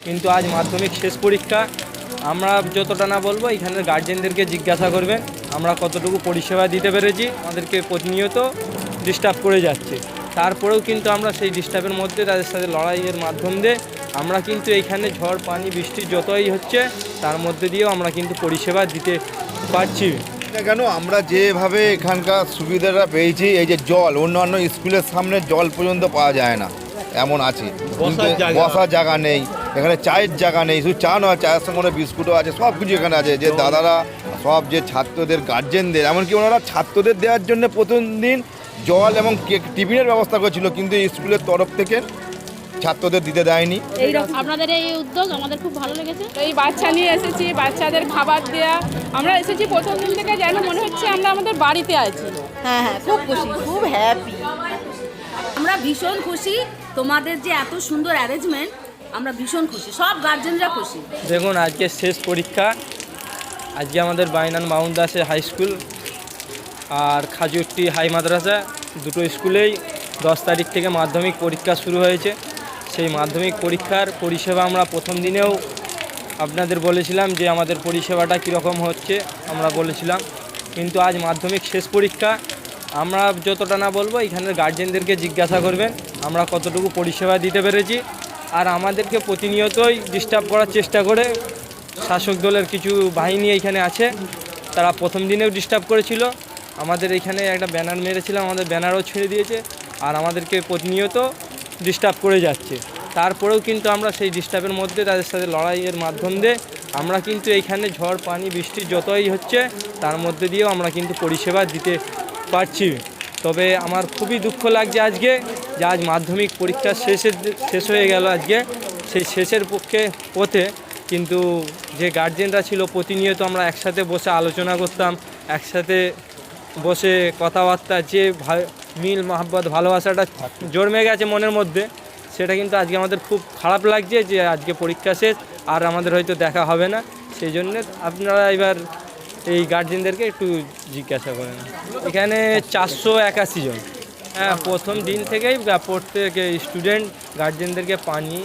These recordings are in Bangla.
কিন্তু আজ মাধ্যমিক শেষ পরীক্ষা। আমরা যতটা না বলব এখানের গার্জেনদেরকে জিজ্ঞাসা করবেন আমরা কতটুকু পরিষেবা দিতে পেরেছি আমাদেরকে প্রতিনিয়ত ডিস্টার্ব করে যাচ্ছে। তারপরেও কিন্তু আমরা সেই ডিস্টার্বের মধ্যে তাদের সাথে লড়াইয়ের মাধ্যম দিয়ে আমরা কিন্তু এইখানে ঝড় পানি বৃষ্টি যতই হচ্ছে তার মধ্যে দিয়েও আমরা কিন্তু পরিষেবা দিতে পারছি। না কেন আমরা যেভাবে এখানকার সুবিধাটা পেয়েছি এই যে জল অন্যান্য স্কুলের সামনে জল পর্যন্ত পাওয়া যায় না এমন আছে। বসার জায়গা নেই। এখানে চায়ের জায়গা নেই শুধু চা নয় চায়ের সঙ্গে বিস্কুটও আছে সব কিছু এখানে আছে। যে দাদারা সব যে ছাত্রদের গার্জেনদের এমনকি ওনারা ছাত্রদের দেওয়ার জন্য প্রথম দিন জল এবং কেক টিফিনের ব্যবস্থা করেছিল কিন্তু স্কুলের তরফ থেকে ছাত্রদের দিতে দেয়নি। আপনাদের এই উদ্যোগ আমাদের খুব ভালো লেগেছে। এই বাচ্চা নিয়ে এসেছি বাচ্চাদের খাবার দেয়া। আমরা এসেছি প্রথম দিন থেকে যেন মনে হচ্ছে আমরা আমাদের বাড়িতে আছি। হ্যাঁ হ্যাঁ খুব খুশি খুব হ্যাপি আমরা ভীষণ খুশি। তোমাদের যে এত সুন্দর অ্যারেঞ্জমেন্ট আমরা ভীষণ খুশি, সব গার্জেনরা খুশি। দেখুন, আজকে শেষ পরীক্ষা। আজকে আমাদের বাইনান মাউন্ট দাসে হাই স্কুল আর খাজুরটি হাই মাদ্রাসা। দুটো স্কুলেই দশ তারিখ থেকে মাধ্যমিক পরীক্ষা শুরু হয়েছে। সেই মাধ্যমিক পরীক্ষার পরিষেবা আমরা প্রথম দিনেও আপনাদের বলেছিলাম যে আমাদের পরিষেবাটা কীরকম হচ্ছে, আমরা বলেছিলাম। কিন্তু আজ মাধ্যমিক শেষ পরীক্ষা, আমরা যতটা না বলব, এখানের গার্জেনদেরকে জিজ্ঞাসা করবেন, আমরা কতটুকু পরিষেবা দিতে পেরেছি। আর আমাদেরকে প্রতিনিয়তই ডিস্টার্ব করার চেষ্টা করে শাসক দলের কিছু বাহিনী এখানে আছে। তারা প্রথম দিনেও ডিস্টার্ব করেছিল। আমাদের এখানে একটা ব্যানার মেরেছিলাম আমাদের ব্যানারও ছেড়ে দিয়েছে আর আমাদেরকে প্রতিনিয়ত ডিস্টার্ব করে যাচ্ছে। তারপরেও কিন্তু আমরা সেই ডিস্টার্বের মধ্যে তাদের সাথে লড়াইয়ের মাধ্যম দিয়ে আমরা কিন্তু এইখানে ঝড়, পানি, বৃষ্টি যতই হচ্ছে তার মধ্যে দিয়েও আমরা কিন্তু পরিষেবা দিতে পারছি। তবে আমার খুবই দুঃখ লাগছে আজকে যে আজ মাধ্যমিক পরীক্ষা শেষের শেষ হয়ে গেল আজকে, সেই শেষের পক্ষে পথে, কিন্তু যে গার্জেনরা ছিল প্রতিনিয়ত আমরা একসাথে বসে আলোচনা করতাম, একসাথে বসে কথাবার্তা, যে মিল, মহাব্বত, ভালোবাসাটা জন্মে গেছে মনের মধ্যে, সেটা কিন্তু আজকে আমাদের খুব খারাপ লাগছে যে আজকে পরীক্ষা শেষ, আর আমাদের হয়তো দেখা হবে না। সেই জন্য আপনারা এবার এই গার্জেনদেরকে একটু জিজ্ঞাসা করেন। এখানে চারশো একাশি জন। হ্যাঁ প্রথম দিন থেকেই প্রত্যেক স্টুডেন্ট গার্জেনদেরকে পানি,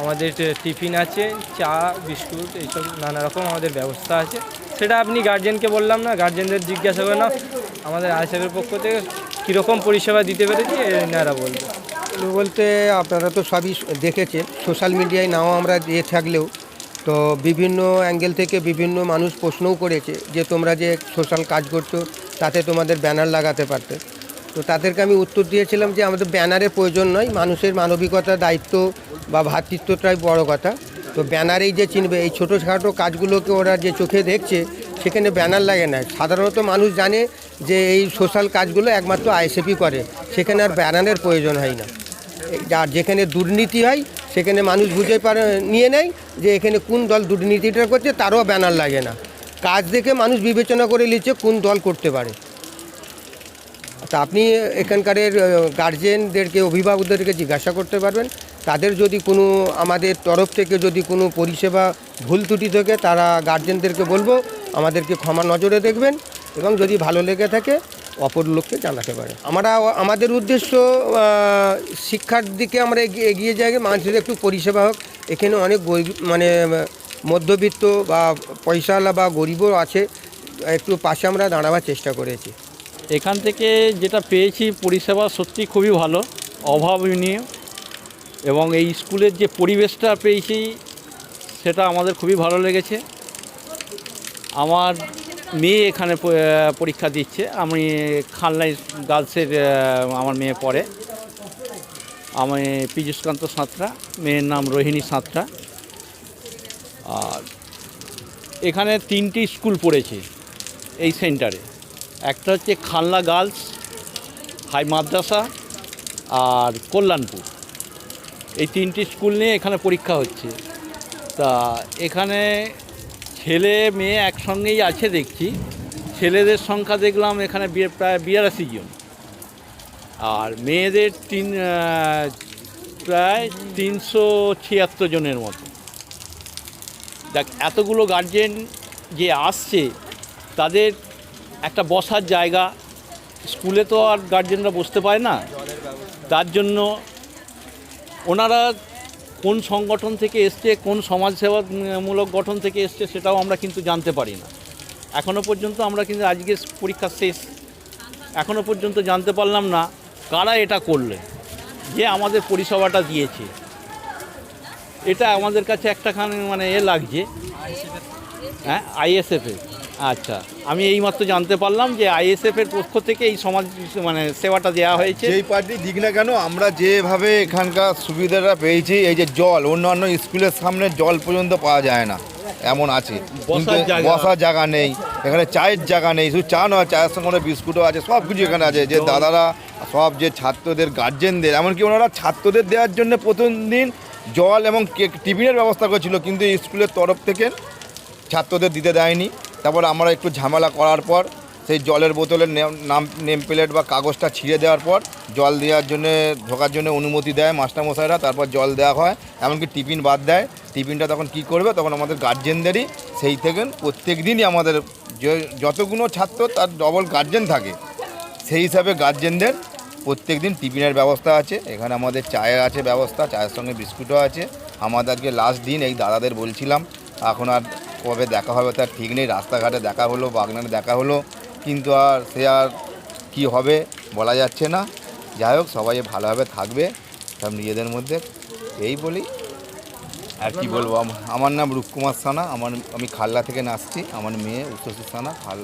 আমাদের টিফিন আছে, চা, বিস্কুট, এইসব নানা রকম আমাদের ব্যবস্থা আছে। সেটা আপনি গার্জেনকে বললাম না গার্জেনদের জিজ্ঞাসা করে না আমাদের আইসেফের পক্ষ থেকে কীরকম পরিষেবা দিতে পেরেছি এনারা বলবে। বলতে আপনারা তো সবই দেখেছেন সোশ্যাল মিডিয়ায় নাও আমরা দিয়ে থাকলেও, তো বিভিন্ন অ্যাঙ্গেল থেকে বিভিন্ন মানুষ প্রশ্নও করেছে যে তোমরা যে সোশ্যাল কাজ করছ, তাতে তোমাদের ব্যানার লাগাতে পারতে। তো তাদেরকে আমি উত্তর দিয়েছিলাম যে আমাদের ব্যানারের প্রয়োজন নয়, মানুষের মানবিকতা, দায়িত্ব বা ভ্রাতৃত্বটাই বড় কথা। তো ব্যানারেই যে চিনবে, এই ছোটোখাটো কাজগুলোকে ওরা যে চোখে দেখছে, সেখানে ব্যানার লাগে না। সাধারণত মানুষ জানে যে এই সোশ্যাল কাজগুলো একমাত্র আইএসএফই করে, সেখানে আর ব্যানারের প্রয়োজন হয় না। আর যেখানে দুর্নীতি হয়, সেখানে মানুষ বুঝে পারে, নিয়ে নেয় যে এখানে কোন দল দুর্নীতিটা করছে, তারও ব্যানার লাগে না। কাজ দেখে মানুষ বিবেচনা করে নিচ্ছে কোন দল করতে পারে। তা আপনি এখানকারের গার্জেনদেরকে অভিভাবকদেরকে জিজ্ঞাসা করতে পারবেন। তাদের যদি কোনো আমাদের তরফ থেকে যদি কোনো পরিষেবা ভুল ত্রুটি থাকে, তারা গার্জেনদেরকে বলব, আমাদেরকে ক্ষমা নজরে দেখবেন এবং যদি ভালো লেগে থাকে, অপর লোককে জানাতে পারে আমরা, আমাদের উদ্দেশ্য শিক্ষার দিকে আমরা এগিয়ে- যাই, মানুষের একটু পরিষেবা হোক। এখানে অনেক মানে মধ্যবিত্ত বা পয়সাওয়ালা বা গরিবও আছে। একটু পাশে আমরা দাঁড়াবার চেষ্টা করেছি। এখান থেকে যেটা পেয়েছি পরিষেবা সত্যি খুবই ভালো, অভাবনীয় এবং এই স্কুলের যে পরিবেশটা পেয়েছি সেটা আমাদের খুবই ভালো লেগেছে। আমার মেয়ে এখানে পরীক্ষা দিচ্ছে, আমি খালনাই গার্লসের আমার মেয়ে পড়ে। আমি পীযুষকান্ত সাঁতরা, মেয়ের নাম রোহিণী সাঁতরা। আর এখানে তিনটি স্কুল পড়েছে এই সেন্টারে। একটা হচ্ছে খালনা গার্লস হাই মাদ্রাসা আর কল্যাণপুর। এই তিনটি স্কুল নিয়ে এখানে পরীক্ষা হচ্ছে। তা এখানে ছেলে মেয়ে একসঙ্গেই আছে দেখছি। ছেলেদের সংখ্যা দেখলাম এখানে প্রায় বিরাশি জন। আর মেয়েদের তিন প্রায় তিনশো ছিয়াত্তর জনের মতো। দেখ, এতগুলো গার্জেন যে আসছে, তাদের একটা বসার জায়গা, স্কুলে তো আর গার্জেনরা বসতে পারে না। তার জন্য ওনারা কোন সংগঠন থেকে এসছে, কোন সমাজসেবামূলক গঠন থেকে এসছে সেটাও আমরা কিন্তু জানতে পারি না। এখনও পর্যন্ত আমরা কিন্তু আজকে পরীক্ষা শেষ। এখনও পর্যন্ত জানতে পারলাম না কারা এটা করলে, যে আমাদের পরিষেবাটা দিয়েছে। এটা আমাদের কাছে একটাখানি মানে এ লাগছে। হ্যাঁ আইএসএফের আচ্ছা আমি এইমাত্র জানতে পারলাম যে আইএসএফের পক্ষ থেকে এই সমাজ মানে সেবাটা দেওয়া হয়েছে। যেই পার্টি দিক না কেন আমরা যেভাবে এখানকার সুবিধাটা পেয়েছি এই যে জল অন্যান্য স্কুলের সামনে জল পর্যন্ত পাওয়া যায় না এমন আছে। বসার জায়গা। নেই এখানে চায়ের জায়গা নেই শুধু চা নয় চায়ের সঙ্গে বিস্কুটও আছে সব কিছু এখানে আছে। যে দাদারা সব যে ছাত্রদের গার্জেনদের এমনকি ওনারা ছাত্রদের দেওয়ার জন্য প্রথম দিন জল এবং কেক টিফিনের ব্যবস্থা করেছিল কিন্তু স্কুলের তরফ থেকে ছাত্রদের দিতে দেয়নি। তারপর আমরা একটু ঝামেলা করার পর, সেই জলের বোতলের নেম- নাম প্লেট বা কাগজটা ছিঁড়ে দেওয়ার পর, জল দেওয়ার জন্য, ঢোকার জন্য অনুমতি দেয় মাস্টারমশাইরা, তারপর জল দেওয়া হয়। এমনকি টিফিন বাদ দেয়। টিফিনটা তখন কি করবে? তখন আমাদের গার্জেনদেরই সেই থেকে প্রত্যেক দিনই আমাদের যতগুলো ছাত্র, তার ডবল গার্জেন থাকে। সেই হিসাবে গার্জেনদের প্রত্যেক দিন টিফিনের ব্যবস্থা আছে। এখানে আমাদের চায়ের আছে ব্যবস্থা, চায়ের সঙ্গে বিস্কুটও আছে। আমাদের আজকে লাস্ট দিন এই দাদাদের বলছিলাম, এখন আর কবে দেখা হবে তার ঠিক নেই রাস্তাঘাটে দেখা হলো বাগনানে দেখা হলো কিন্তু আর সে আর কী হবে বলা যাচ্ছে না। যাই হোক সবাই ভালোভাবে থাকবে সব নিজেদের মধ্যে। এই বলি। আর কি বলব আমার নাম রূপকুমার সানা আমার আমি খাল্লা থেকে নাচছি আমার মেয়ে উচ্চশী সানা খাল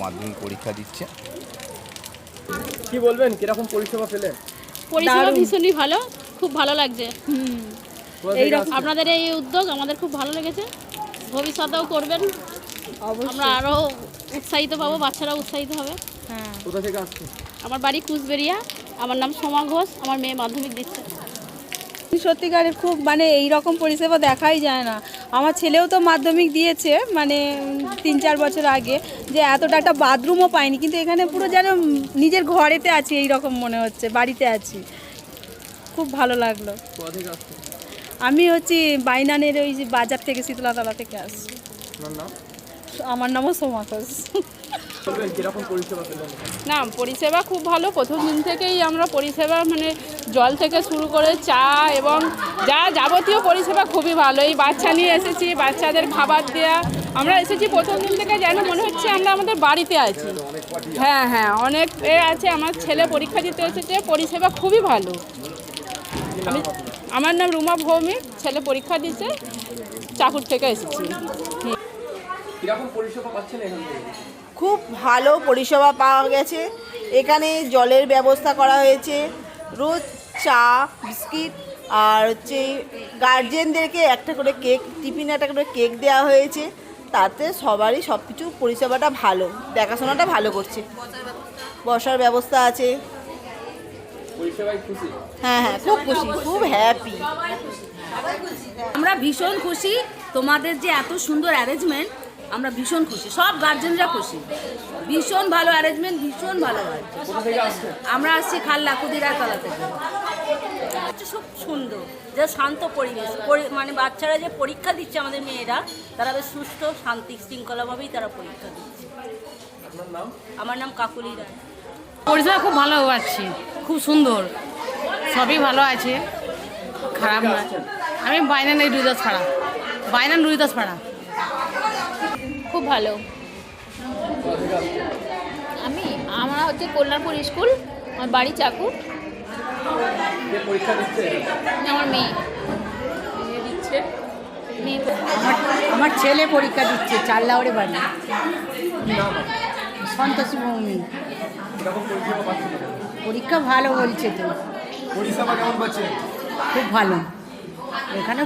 মাধ্যমিক পরীক্ষা দিচ্ছে। কি বলবেন কীরকম পরিষেবা পেলেন পরিষেবা ভীষণই ভালো খুব ভালো লাগছে? আপনাদের এই উদ্যোগ আমাদের খুব ভালো লেগেছে। ভবিষ্যতেও করবেন। আমরা আরও উৎসাহিত পাবো বাচ্চারা উৎসাহিত হবে। কোথা থেকে আসছেন আমার বাড়ি কুচবেরিয়া। আমার নাম সোমা ঘোষ আমার মেয়ে মাধ্যমিক দিচ্ছে। সত্যিকারের খুব মানে এই রকম পরিষেবা দেখাই যায় না। আমার ছেলেও তো মাধ্যমিক দিয়েছে মানে তিন চার বছর আগে যে এতটা একটা বাথরুমও পাইনি কিন্তু এখানে পুরো যেন নিজের ঘরেতে আছি এই রকম মনে হচ্ছে বাড়িতে আছি। খুব ভালো লাগল। কোথা থেকে আসছেন আমি হচ্ছি বাইনানের ওই যে বাজার থেকে শীতলাতলা থেকে আসছি। আপনার আমার নামও সোমা ঘোষ। না পরিষেবা খুব ভালো। প্রথম দিন থেকেই আমরা পরিষেবা মানে জল থেকে শুরু করে চা এবং যা যাবতীয় পরিষেবা খুবই ভালো। এই বাচ্চা নিয়ে এসেছি বাচ্চাদের খাবার দেওয়া আমরা এসেছি প্রথম দিন থেকে যেন মনে হচ্ছে আমরা আমাদের বাড়িতে আছি। হ্যাঁ হ্যাঁ অনেক এ আছে। আমার ছেলে পরীক্ষা দিতে এসেছে। পরিষেবা খুবই ভালো। আমি আমার নাম রুমা ভৌমিক ছেলে পরীক্ষা দিচ্ছে চাকুর থেকে এসেছি। কীরকম পরিষেবা পাচ্ছেন এখান থেকে? খুব ভালো পরিষেবা পাওয়া গেছে। এখানে জলের ব্যবস্থা করা হয়েছে। রোজ চা বিস্কিট আর হচ্ছে গার্জেনদেরকে একটা করে কেক টিফিনে একটা করে কেক দেওয়া হয়েছে। তাতে সবারই সব কিছু পরিষেবাটা ভালো দেখাশোনাটা ভালো করছে। বসার ব্যবস্থা আছে। হ্যাঁ হ্যাঁ খুব খুশি খুব হ্যাপি আমরা ভীষণ খুশি তোমাদের যে এত সুন্দর অ্যারেঞ্জমেন্ট আমরা ভীষণ খুশি সব গার্জেনরা খুশি। ভীষণ ভালো অ্যারেঞ্জমেন্ট ভীষণ ভালো হয়। আমরা আসছি খাল্লা কুদিরাতলা থেকে। হচ্ছে খুব সুন্দর যে শান্ত পরিবেশ। মানে বাচ্চারা যে পরীক্ষা দিচ্ছে আমাদের মেয়েরা তারা বেশ সুস্থ শান্তি শৃঙ্খলাভাবেই তারা পরীক্ষা দিচ্ছে। আমার নাম কাকুলি রায়। পরিষেবা খুব ভালো পাচ্ছি। খুব সুন্দর। সবই ভালো আছে। খারাপ না। আমি বাইনান এই রুইদাস পাড়া বাইনান রুইদাস পাড়া খুব ভালো। আমি আমরা হচ্ছে কল্যাণপুর স্কুল। আমার বাড়ি চাকুর কে পরীক্ষা দিচ্ছে আমার মেয়ে। দিচ্ছে আমার ছেলে পরীক্ষা দিচ্ছে চাল্লাওড়ে বাড়ি। সন্তোষী পাচ্ছেন পরীক্ষা ভালো বলছে তো। পরিষেবা কেমন পাচ্ছে? খুব ভালো। এখানে